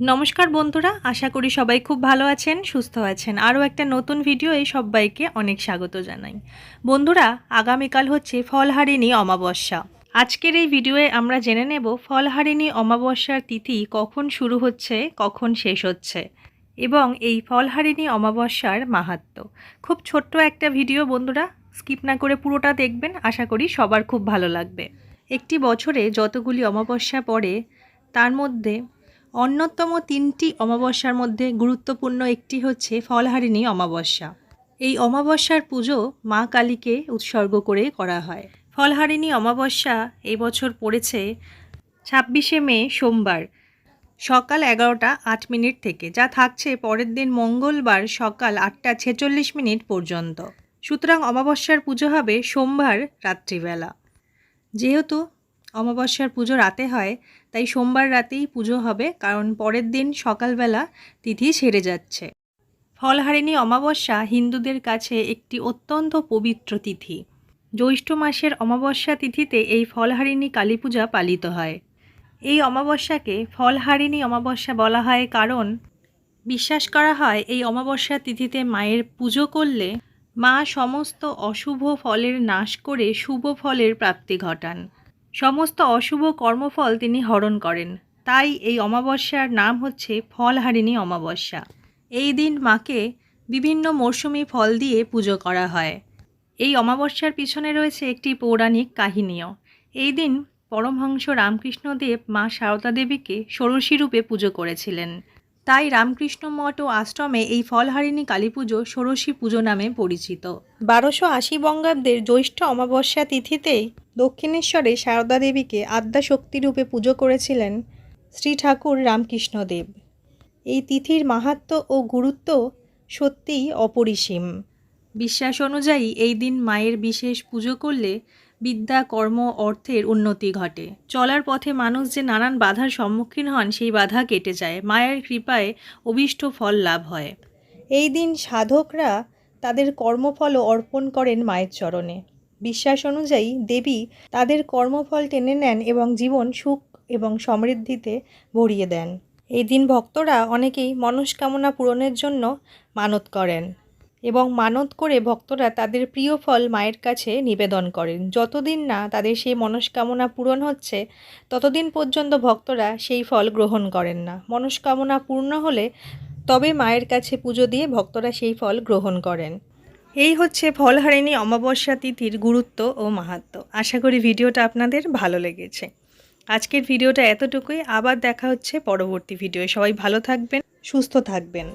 নমস্কার বন্ধুরা, আশা করি সবাই খুব ভালো আছেন, সুস্থ আছেন। আরও একটা নতুন ভিডিও এই সবাইকে অনেক স্বাগত জানাই। বন্ধুরা, আগামীকাল হচ্ছে ফলহারিণী অমাবস্যা। আজকের এই ভিডিওয়ে আমরা জেনে নেব ফলহারিণী অমাবস্যার তিথি কখন শুরু হচ্ছে, কখন শেষ হচ্ছে। এবং এই ফলহারিণী অমাবস্যার মাহাত্ম্য। খুব ছোট্ট একটা ভিডিও বন্ধুরা, স্কিপ না করে পুরোটা দেখবেন, আশা করি সবার খুব ভালো লাগবে। একটি বছরে যতগুলি অমাবস্যা পড়ে, তার মধ্যে অন্যতম তিনটি অমাবস্যার মধ্যে গুরুত্বপূর্ণ একটি হচ্ছে ফলহারিণী অমাবস্যা। এই অমাবস্যার পুজো মা কালীকে উৎসর্গ করে করা হয়। ফলহারিণী অমাবস্যা এই বছর পড়েছে ছাব্বিশে মে, সোমবার, সকাল এগারোটা আট মিনিট থেকে, যা থাকছে পরের দিন মঙ্গলবার সকাল আটটা ছেচল্লিশ মিনিট পর্যন্ত। সুতরাং অমাবস্যার পুজো হবে সোমবার রাত্রিবেলা। যেহেতু অমাবস্যার পুজো রাতে হয়, তাই সোমবার রাতেই পুজো হবে, কারণ পরের দিন সকালবেলা তিথি সেরে যাচ্ছে। ফলহারিণী অমাবস্যা হিন্দুদের কাছে একটি অত্যন্ত পবিত্র তিথি। জ্যৈষ্ঠ মাসের অমাবস্যা তিথিতে এই ফলহারিণী কালী পূজা পালিত হয়। এই অমাবস্যাকে ফলহারিণী অমাবস্যা বলা হয় কারণ বিশ্বাস করা হয়, এই অমাবস্যা তিথিতে মায়ের পুজো করলে মা সমস্ত অশুভ ফলের নাশ করে শুভ ফলের প্রাপ্তি ঘটান। সমস্ত অশুভ কর্মফল তিনি হরণ করেন। তাই এই অমাবস্যার নাম হচ্ছে ফলহারিণী অমাবস্যা। এই দিন মাকে বিভিন্ন মরশুমি ফল দিয়ে পুজো করা হয়। এই অমাবস্যার পিছনে রয়েছে একটি পৌরাণিক কাহিনীও। এই দিন পরমহংস রামকৃষ্ণদেব মা সারদা দেবীকে ষোড়শী রূপে পুজো করেছিলেন। তাই রামকৃষ্ণ মঠ ও আশ্রমে এই ফলহারিণী কালী পুজো ষোড়শী পুজো নামে পরিচিত। বারোশো আশি বঙ্গাব্দের জ্যৈষ্ঠ অমাবস্যা তিথিতেই দক্ষিণেশ্বরে সারদা দেবীকে আদ্যাশক্তিরূপে পুজো করেছিলেন শ্রী ঠাকুর রামকৃষ্ণদেব। এই তিথির মাহাত্ম্য ও গুরুত্ব সত্যিই অপরিসীম। বিশ্বাস অনুযায়ী এই দিন মায়ের বিশেষ পুজো করলে বিদ্যা, কর্ম, অর্থের উন্নতি ঘটে। চলার পথে মানুষ যে নানান বাধার সম্মুখীন হন, সেই বাধা কেটে যায়। মায়ের কৃপায় অভীষ্ট ফল লাভ হয়। এই দিন সাধকরা তাদের কর্মফলও অর্পণ করেন মায়ের চরণে। বিশ্বাস অনুযায়ী দেবী তাদের কর্মফল টেনে নেন এবং জীবন সুখ এবং সমৃদ্ধিতে ভরিয়ে দেন। এই দিন ভক্তরা অনেকেই মনস্কামনা পূরণের জন্য মানত করেন এবং মানত করে ভক্তরা তাদের প্রিয় ফল মায়ের কাছে নিবেদন করেন। যতদিন না তাদের সেই মনস্কামনা পূরণ হচ্ছে, ততদিন পর্যন্ত ভক্তরা সেই ফল গ্রহণ করেন না। মনস্কামনা পূর্ণ হলে তবে মায়ের কাছে পুজো দিয়ে ভক্তরা সেই ফল গ্রহণ করেন। এই হচ্ছে ফলহারিণী অমাবস্যা তিথির গুরুত্ব ও মাহাত্ম। আশা করি ভিডিওটা আপনাদের ভালো লেগেছে। আজকের ভিডিওটা এতটুকুই। আবার দেখা হচ্ছে পরবর্তী ভিডিও সবাই ভালো থাকবেন, সুস্থ থাকবেন।